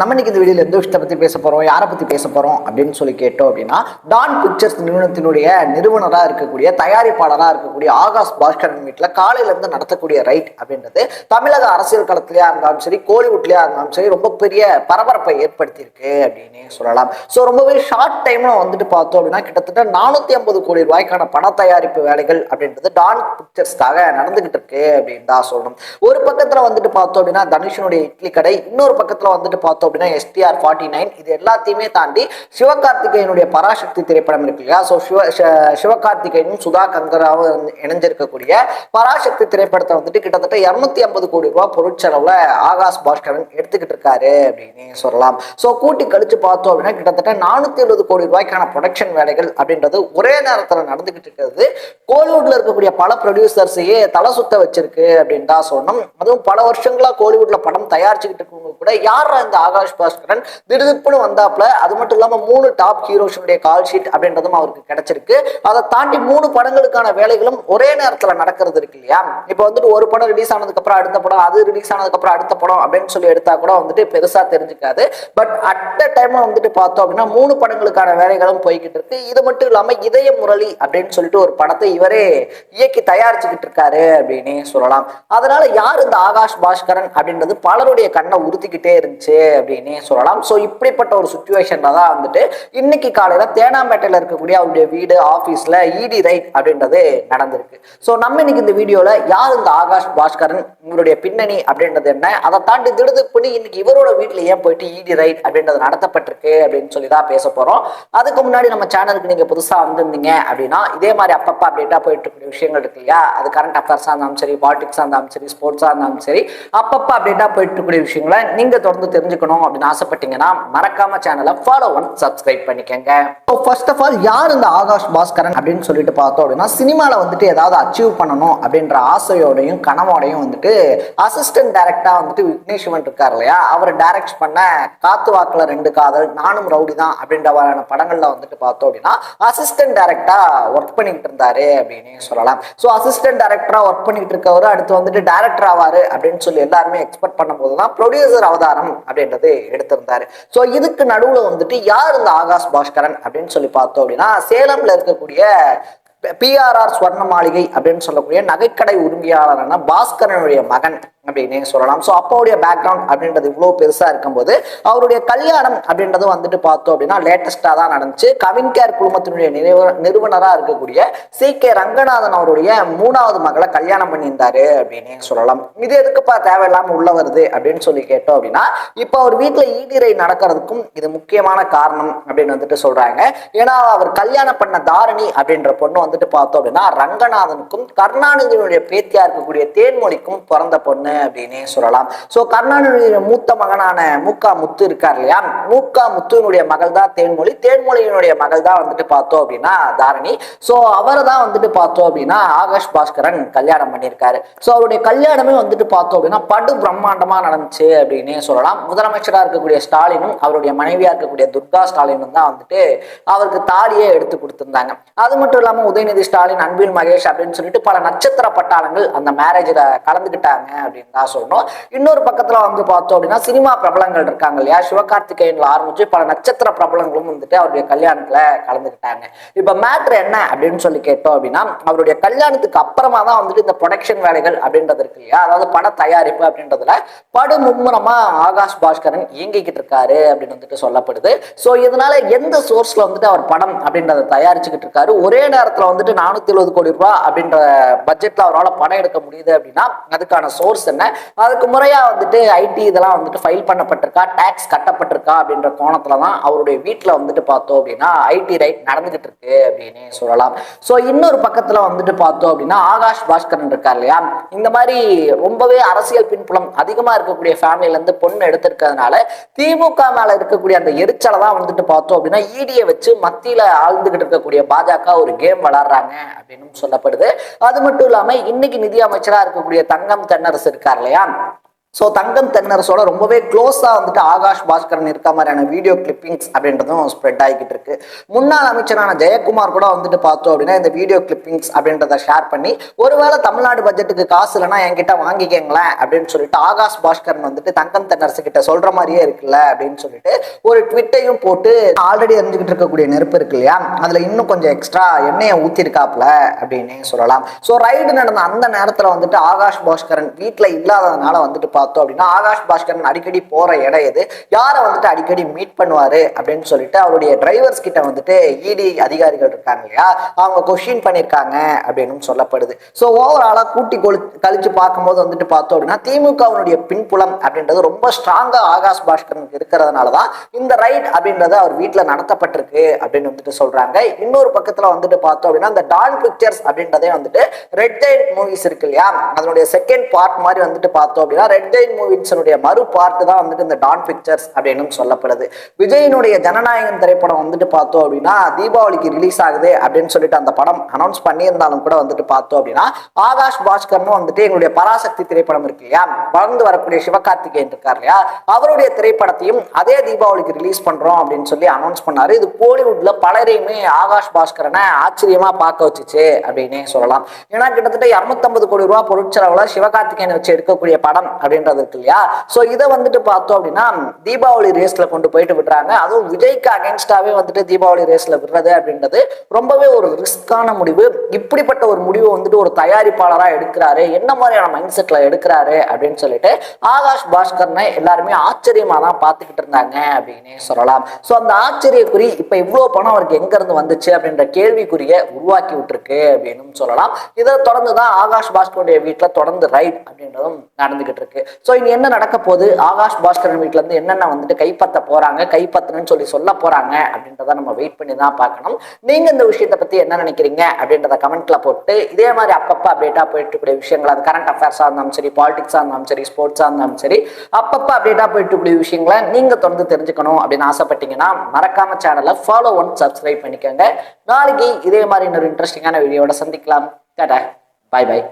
நம்ம இன்னைக்கு இந்த வீடியோல எந்த விஷயத்தை பத்தி பேச போறோம்? யாரை பத்தி பேச போறோம்? அப்படின்னு சொல்லி கேட்டோம் அப்படின்னா டான் பிக்சர்ஸ் நிறுவனத்தினுடைய நிறுவனரா இருக்கக்கூடிய தயாரிப்பாளராக இருக்கக்கூடிய ஆகாஷ் பாஸ்கரன் வீட்டில் காலையில இருந்து நடத்தக்கூடிய ரைட் அப்படின்றது தமிழக அரசியல் களத்திலேயா இருந்தாலும் சரி கோலிவுட்லயா இருந்தாலும் சரி ரொம்ப பெரிய பரபரப்பை ஏற்படுத்தியிருக்கு அப்படின்னு சொல்லலாம். ஸோ ரொம்பவே ஷார்ட் டைம்ல வந்துட்டு பார்த்தோம் அப்படின்னா கிட்டத்தட்ட நானூத்தி ஐம்பது கோடி ரூபாய்க்கான பட தயாரிப்பு வேலைகள் அப்படின்றது டான் பிக்சர்ஸ்க்காக நடந்துகிட்டு இருக்கு அப்படின்னு தான் சொல்லணும். ஒரு பக்கத்துல வந்துட்டு பார்த்தோம் அப்படின்னா தனுஷனுடைய இட்லி கடை இன்னொரு பக்கத்துல வந்துட்டு பார்த்தோம் அப்படின்னா எஸ்டிஆர் ஃபார்ட்டி நைன் இது எல்லாத்தையுமே தாண்டி சிவகார்த்திகேயனுடைய பராசக்தி திரைப்படம் இருக்கு இல்லையா? ஸோ சிவ சிவகார்த்திகேயனும் சுதா கங்கராவும் இணைஞ்சிருக்கக்கூடிய பராசக்தி திரைப்படத்தை வந்துட்டு கிட்டத்தட்ட இரநூத்தி ஐம்பது கோடி ரூபாய் பொருட்செலவுல ஆகாஷ் பாஸ்கரன் எடுத்துக்கிட்டு இருக்காரு அப்படின்னு சொல்லலாம். ஸோ கூட்டி கழிச்சு பார்த்தோம் அப்படின்னா கிட்டத்தட்ட நானூத்தி எழுபது கோடி ரூபாய்க்கான ப்ரொடக்ஷன் வேலைகள் அப்படின்றது ஒரே நேரத்தில் நடந்துகிட்டு இருக்கிறது. கோலிவுட்ல இருக்கக்கூடிய பல ப்ரொடியூசர்ஸையே தலை சுத்த வச்சிருக்கு அப்படின்னு தான் சொன்னோம் அதுவும் பல வருஷங்களா கோலிவுட்ல படம் தயாரிச்சுக்கிட்டு இருக்கவங்க கூட யாரா இந்த ஆகாஷ் பாஸ்கரன் திடுதிப்புன்னு வந்தாப்ல அது மட்டும் இல்லாம மூணு டாப் ஹீரோஸுடைய கால் ஷீட் அப்படின்றதும் அவருக்கு கிடைச்சிருக்கு. அதை தாண்டி மூணு படங்களுக்கான வேலைகளும் ஒரே நேரத்துல நடக்கிறது இருக்கு இல்லையா? இப்போ வந்துட்டு ஒரு படம் ரிலீஸ் ஆனதுக்கு அப்புறம் அடுத்த படம் அது ரிலீஸ் ஆனதுக்கு அப்புறம் அடுத்த படம் அப்படின்னு சொல்லி எடுத்தா கூட வந்துட்டு பெருசா தெரிஞ்சுக்காது. பட் அட் அ டைம்ல வந்துட்டு பார்த்தோம் அப்படின்னா மூணு படங்களுக்கான வேலைகளும் போய்கிட்டு இருக்கு. இது மட்டும் இல்லாம இதய முரளி அப்படின்னு சொல்லிட்டு ஒரு படத்தை இவரே இயக்கி தயாரிச்சுக்கிட்டு இருக்காரு அப்படின்னு சொல்லலாம். அதனால யார் இந்த ஆகாஷ் பாஸ்கரன் அப்படின்றது பலருடைய கண்ணை உறுத்திக்கிட்டே இருந்துச்சு அப்படின்னு சொல்லலாம். ஸோ இப்படிப்பட்ட ஒரு சுச்சுவேஷனில் தான் வந்துட்டு இன்னைக்கு காலையில் தேனாம்பேட்டையில் இருக்கக்கூடிய அவருடைய வீடு ஆஃபீஸில் இடி ரைட் அப்படின்றது நடந்திருக்கு. ஸோ நம்ம இன்னைக்கு இந்த வீடியோவில் யார் இந்த ஆகாஷ் பாஸ்கரன் இவருடைய பின்னணி அப்படின்றது என்ன? அதை தாண்டி திடுதிப்புன்னு இன்னைக்கு இவரோட வீட்டில் ஏன் போயிட்டு இடி ரைட் அப்படின்றது நடத்தப்பட்டிருக்கு அப்படின்னு சொல்லி தான் பேச போகிறோம் அதுக்கு முன்னாடி நம்ம சேனலுக்கு நீங்கள் புதுசாக வந்திருந்தீங்க அப்படின்னா இதே மாதிரி அப்பப்போ அப்டேட்டாக போயிட்டு இருக்கக்கூடிய விஷயங்கள் இருக்கு இல்லையா? அது கரண்ட் அஃபேர்ஸாக இருந்தாலும் சரி பாலிடிக்ஸாக இருந்தாலும் சரி ஸ்போர்ட்ஸாக இருந்தாலும் சரி அப்பப்போ அப்டேட்டாக போயிட்டு இருக்கக்கூடிய விஷயங்களை நீங்கள் தொடர்ந்து தெரிஞ்சுக்கணும். அப்படின்னு ஆசைப்பட்டீங்கன்னா மறக்காம சேனலை ஃபாலோ ஒன் சப்ஸ்கிரைப் பண்ணிக்கங்க. ஃபர்ஸ்ட் ஆஃப் ஆல் யார் இந்த ஆகாஷ் பாஸ்கரன் அப்படின்னு சொல்லிட்டு பார்த்தோம் அப்படின்னா சினிமாவில் வந்துட்டு ஏதாவது அச்சீவ் பண்ணணும் அப்படின்ற ஆசையோடையும் கனவோடையும் வந்துட்டு அசிஸ்டன்ட் டைரக்டா வந்துட்டு விக்னேஷ் சிவன் இருக்கார் இல்லையா? அவர் டைரக்ட் பண்ண காத்து வாக்குல ரெண்டு காதல் நானும் ரவுடி தான் அப்படின்ற மாதிரியான படங்கள்ல வந்துட்டு பார்த்தோம் அப்படின்னா அசிஸ்டன்ட் டைரக்டா ஒர்க் பண்ணிட்டு இருந்தாரு அப்படின்னு சொல்லலாம். ஸோ அசிஸ்டன்ட் டைரக்டரா ஒர்க் பண்ணிட்டு இருக்கவர் அடுத்து வந்துட்டு டைரக்டர் ஆவாரு அப்படின்னு சொல்லி எல்லாருமே எக்ஸ்பெக்ட் பண்ணும்போது தான் ப்ரொடியூசர் அவதாரம் அப்படின்றது எடுத்திருந்தாரு. ஸோ இதுக்கு நடுவுல வந்துட்டு யார் இந்த ஆகாஷ் பாஸ்கரன் அப்படின்னு சொல்லி பார்த்தோம் அப்படின்னா சேலம்ல இருக்கக்கூடிய பிஆர்ஆர் ஸ்வர்ண மாளிகை அப்படின்னு சொல்லக்கூடிய நகைக்கடை உரிமையாளரான பாஸ்கரனுடைய மகன் அப்படின்னு சொல்லலாம். ஸோ அப்பாவுடைய பேக்ரவுண்ட் அப்படின்றது இவ்வளோ பெருசாக இருக்கும்போது அவருடைய கல்யாணம் அப்படின்றது வந்துட்டு பார்த்தோம் அப்படின்னா லேட்டஸ்ட்டாக தான் நடந்துச்சு. கவின் கேர் குழுமத்தினுடைய நிறுவ நிறுவனராக இருக்கக்கூடிய சி கே ரங்கநாதன் அவருடைய மூணாவது மகளை கல்யாணம் பண்ணியிருந்தாரு அப்படின்னு சொல்லலாம். இது எதுக்குப்பா தேவையில்லாமல் உள்ள வருது அப்படின்னு சொல்லி கேட்டோம் அப்படின்னா இப்போ அவர் வீட்டில் ஈடிரை நடக்கிறதுக்கும் இது முக்கியமான காரணம் அப்படின்னு வந்துட்டு சொல்கிறாங்க ஏன்னா அவர் கல்யாணம் பண்ண தாரணி அப்படின்ற பொண்ணு வந்துட்டு பார்த்தோம் அப்படின்னா ரங்கநாதனுக்கும் கருணாநிதியினுடைய பேத்தியாக இருக்கக்கூடிய தேன்மொழிக்கும் பிறந்த பொண்ணு அப்படின்னே சொல்லலாம். ஸோ கருணாநிதியுடைய மூத்த மகனான மூக்கா முத்து இருக்கார் இல்லையா? மூக்கா முத்துவினுடைய மகள் தான் தேன்மொழி. தேன்மொழியினுடைய மகள் தான் வந்துட்டு பார்த்தோம் அப்படின்னா தாரணி. ஸோ அவரை தான் வந்துட்டு பார்த்தோம் அப்படின்னா ஆகாஷ் பாஸ்கரன் கல்யாணம் பண்ணியிருக்காரு. ஸோ அவருடைய கல்யாணமே வந்துட்டு பார்த்தோம் அப்படின்னா படு பிரம்மாண்டமா நடந்துச்சு அப்படின்னே சொல்லலாம். முதலமைச்சரா இருக்கக்கூடிய ஸ்டாலினும் அவருடைய மனைவியா இருக்கக்கூடிய துர்கா ஸ்டாலினும் தான் வந்துட்டு அவருக்கு தாலியே எடுத்து கொடுத்துருந்தாங்க. அது மட்டும் இல்லாம உதயநிதி ஸ்டாலின் அன்பில் மகேஷ் அப்படின்னு சொல்லிட்டு பல நட்சத்திர பட்டாளங்கள் அந்த மேரேஜில் கலந்துக்கிட்டாங்க அப்படின்னு தான் சொல்லணும்? இன்னொரு பக்கத்தில் வந்து பார்த்தோம் அப்படின்னா சினிமா பிரபலங்கள் இருக்காங்க இல்லையா? சிவகார்த்திகேயன்ல ஆரம்பிச்சு பல நட்சத்திர பிரபலங்களும் வந்துட்டு அவருடைய கல்யாணத்துல கலந்துக்கிட்டாங்க. இப்போ மேட்ரு என்ன அப்படின்னு சொல்லி கேட்டோம் அப்படின்னா அவருடைய கல்யாணத்துக்கு அப்புறமா தான் வந்துட்டு இந்த ப்ரொடக்ஷன் வேலைகள் அப்படின்றது இருக்கு இல்லையா? அதாவது பட தயாரிப்பு அப்படின்றதுல படு மும்முரமா ஆகாஷ் பாஸ்கரன் இயங்கிக்கிட்டு இருக்காரு அப்படின்னு வந்துட்டு சொல்லப்படுது. ஸோ இதனால எந்த சோர்ஸ்ல வந்துட்டு அவர் படம் அப்படின்றத தயாரிச்சுக்கிட்டு இருக்காரு? ஒரே நேரத்தில் வந்துட்டு நானூத்தி எழுபது கோடி ரூபாய் அப்படின்ற பட்ஜெட்ல அவரால் படம் எடுக்க முடியுது அப்படின்னா அதுக்கான சோர்ஸ் என்ன? அதுக்கு முறையா வந்துட்டு ஐடி இதெல்லாம் வந்துட்டு ஃபைல் பண்ணப்பட்டிருக்கா டேக்ஸ் கட்டப்பட்டிருக்கா அப்படின்ற கோணத்துல தான் அவருடைய வீட்டில் வந்துட்டு பார்த்தோம் அப்படின்னா ஐடி ரைட் நடந்துகிட்டு இருக்கு அப்படின்னு சொல்லலாம். ஸோ இன்னொரு பக்கத்துல வந்துட்டு பார்த்தோம் அப்படின்னா ஆகாஷ் பாஸ்கரன் இருக்கார் இல்லையா? இந்த மாதிரி ரொம்பவே அரசியல் பின்புலம் அதிகமா இருக்கக்கூடிய ஃபேமிலில இருந்து பொண்ணு எடுத்திருக்கிறதுனால திமுக மேல இருக்கக்கூடிய அந்த எரிச்சலை தான் வந்துட்டு பார்த்தோம் அப்படின்னா ஈடியை வச்சு மத்தியில ஆழ்ந்துகிட்டு இருக்கக்கூடிய பாஜக ஒரு கேம் விளாடுறாங்க அப்படின்னு சொல்லப்படுது. அது மட்டும் இல்லாம இன்னைக்கு நிதி அமைச்சரா இருக்கக்கூடிய தங்கம் தென்னரசு இருக்கார் இல்லையா ஸோ தங்கம் தென்னரசோட ரொம்பவே க்ளோஸாக வந்துட்டு ஆகாஷ் பாஸ்கரன் இருக்க மாதிரியான வீடியோ கிளிப்பிங்ஸ் அப்படின்றதும் ஸ்ப்ரெட் ஆகிக்கிட்டு இருக்கு. முன்னாள் அமைச்சரான ஜெயக்குமார் கூட வந்துட்டு பார்த்தோம் அப்படின்னா இந்த வீடியோ கிளிப்பிங்ஸ் அப்படின்றத ஷேர் பண்ணி ஒருவேளை தமிழ்நாடு பட்ஜெட்டுக்கு காசு இல்லைன்னா என்கிட்ட வாங்கிக்கங்களேன் அப்படின்னு சொல்லிட்டு ஆகாஷ் பாஸ்கரன் வந்துட்டு தங்கம் தென்னரசு கிட்ட சொல்ற மாதிரியே இருக்குல்ல அப்படின்னு சொல்லிட்டு ஒரு ட்விட்டையும் போட்டு ஆல்ரெடி எரிஞ்சுக்கிட்டு இருக்கக்கூடிய நெருப்பு இருக்கு இல்லையா? அதுல இன்னும் கொஞ்சம் எக்ஸ்ட்ரா எண்ணெயை ஊத்திருக்காப்ல அப்படின்னு சொல்லலாம். ஸோ ரைடு நடந்த அந்த நேரத்தில் வந்துட்டு ஆகாஷ் பாஸ்கரன் வீட்டில் இல்லாததுனால வந்துட்டு பார்த்தோம் அப்படின்னா ஆகாஷ் பாஸ்கரன் அடிக்கடி போற இடம் எது? யாரை வந்துட்டு அடிக்கடி மீட் பண்ணுவாரு அப்படின்னு சொல்லிட்டு அவருடைய டிரைவர்ஸ் கிட்ட வந்துட்டு இடி அதிகாரிகள் இருக்காங்க இல்லையா? அவங்க கொஷின் பண்ணியிருக்காங்க அப்படின்னு சொல்லப்படுது. ஸோ ஓவராலாக கூட்டி கொழு கழிச்சு பார்க்கும்போது வந்துட்டு பார்த்தோம் அப்படின்னா திமுகவுடைய பின்புலம் அப்படின்றது ரொம்ப ஸ்ட்ராங்காக ஆகாஷ் பாஸ்கரனுக்கு இருக்கிறதுனால தான் இந்த ரைட் அப்படின்றது அவர் வீட்டில் நடத்தப்பட்டிருக்கு அப்படின்னு வந்துட்டு சொல்றாங்க. இன்னொரு பக்கத்தில் வந்துட்டு பார்த்தோம் அப்படின்னா இந்த டான் பிக்சர்ஸ் அப்படின்றதே வந்துட்டு ரெட் ஜெயின் மூவிஸ் இருக்கு இல்லையா? அதனுடைய செகண்ட் பார்ட் மாதிரி வந்துட்டு பார்த்தோம் அப்படின்னா ரெட் விஜய் மூவிஸனுடைய மறு பார்ட் தான் வந்துட்டு இந்த டான் பிக்சர்ஸ் அப்படின்னு சொல்லப்படுது. விஜயினுடைய ஜனநாயகன் திரைப்படம் வந்துட்டு பார்த்தோம் அப்படின்னா தீபாவளிக்கு ரிலீஸ் ஆகுது அப்படின்னு சொல்லிட்டு அந்த படம் அனௌன்ஸ் பண்ணியிருந்தாலும் கூட வந்துட்டு பார்த்தோம் அப்படின்னா ஆகாஷ் பாஸ்கர்னு வந்துட்டு எங்களுடைய பராசக்தி திரைப்படம் இருக்கு இல்லையா? வளர்ந்து வரக்கூடிய சிவகார்த்திகேயன் இருக்கார் இல்லையா? அவருடைய திரைப்படத்தையும் அதே தீபாவளிக்கு ரிலீஸ் பண்றோம் அப்படின்னு சொல்லி அனௌன்ஸ் பண்ணாரு. இது கோலிவுட்ல பலரையுமே ஆகாஷ் பாஸ்கரனை ஆச்சரியமா பார்க்க வச்சுச்சு அப்படின்னே சொல்லலாம். ஏன்னா கிட்டத்தட்ட இரநூத்தம்பது கோடி ரூபாய் பொருட்செலவுல சிவகார்த்திகேயன் வச்சு எடுக்கக்கூடிய படம் அப்படின்னு அப்படின்றது இருக்கு இல்லையா? சோ இதை வந்துட்டு பார்த்தோம் அப்படின்னா தீபாவளி ரேஸ்ல கொண்டு போயிட்டு விடுறாங்க. அதுவும் விஜய்க்கு அகேன்ஸ்டாவே வந்துட்டு தீபாவளி ரேஸ்ல விடுறது அப்படின்றது ரொம்பவே ஒரு ரிஸ்கான முடிவு. இப்படிப்பட்ட ஒரு முடிவு வந்துட்டு ஒரு தயாரிப்பாளராக எடுக்கிறாரு. என்ன மாதிரியான மைண்ட் செட்ல எடுக்கிறாரு அப்படின்னு சொல்லிட்டு ஆகாஷ் பாஸ்கர்னை எல்லாருமே ஆச்சரியமா தான் பார்த்துக்கிட்டு இருந்தாங்க அப்படின்னே சொல்லலாம். ஸோ அந்த ஆச்சரியக்குறி இப்போ இவ்வளோ பணம் அவருக்கு எங்க இருந்து வந்துச்சு அப்படின்ற கேள்விக்குரிய உருவாக்கி விட்டுருக்கு அப்படின்னு சொல்லலாம். இதை தொடர்ந்து தான் ஆகாஷ் பாஸ்கருடைய வீட்டில் தொடர்ந்து ரைட் அப்படின்றதும் நடந்துகிட்டு இருக்கு. ஸோ இனி என்ன நடக்க போகுது? ஆகாஷ் பாஸ்கரன் வீட்டுல இருந்து என்னென்ன வந்துட்டு கைப்பற்ற போறாங்க கைப்பற்றணும்னு சொல்லி சொல்ல போறாங்க அப்படின்றத நம்ம வெயிட் பண்ணி தான் பார்க்கணும். நீங்க இந்த விஷயத்தை பத்தி என்ன நினைக்கிறீங்க அப்படின்றத கமெண்ட்ல போட்டு இதே மாதிரி அப்பப்போ அப்டேட்டா போயிட்டு இருக்கக்கூடிய விஷயங்கள் அது கரண்ட் அஃபேர்ஸா இருந்தாலும் சரி பாலிடிக்ஸா இருந்தாலும் சரி ஸ்போர்ட்ஸா இருந்தாலும் சரி அப்பப்போ அப்டேட்டா போயிட்டு இருக்கக்கூடிய விஷயங்களை நீங்க தொடர்ந்து தெரிஞ்சுக்கணும் அப்படின்னு ஆசைப்பட்டீங்கன்னா மறக்காம சேனலை ஃபாலோ ஒன் சப்ஸ்கிரைப் பண்ணிக்கோங்க. நாளைக்கு இதே மாதிரி இன்னொரு இன்ட்ரெஸ்டிங்கான வீடியோட சந்திக்கலாம். டாடா பாய் பாய்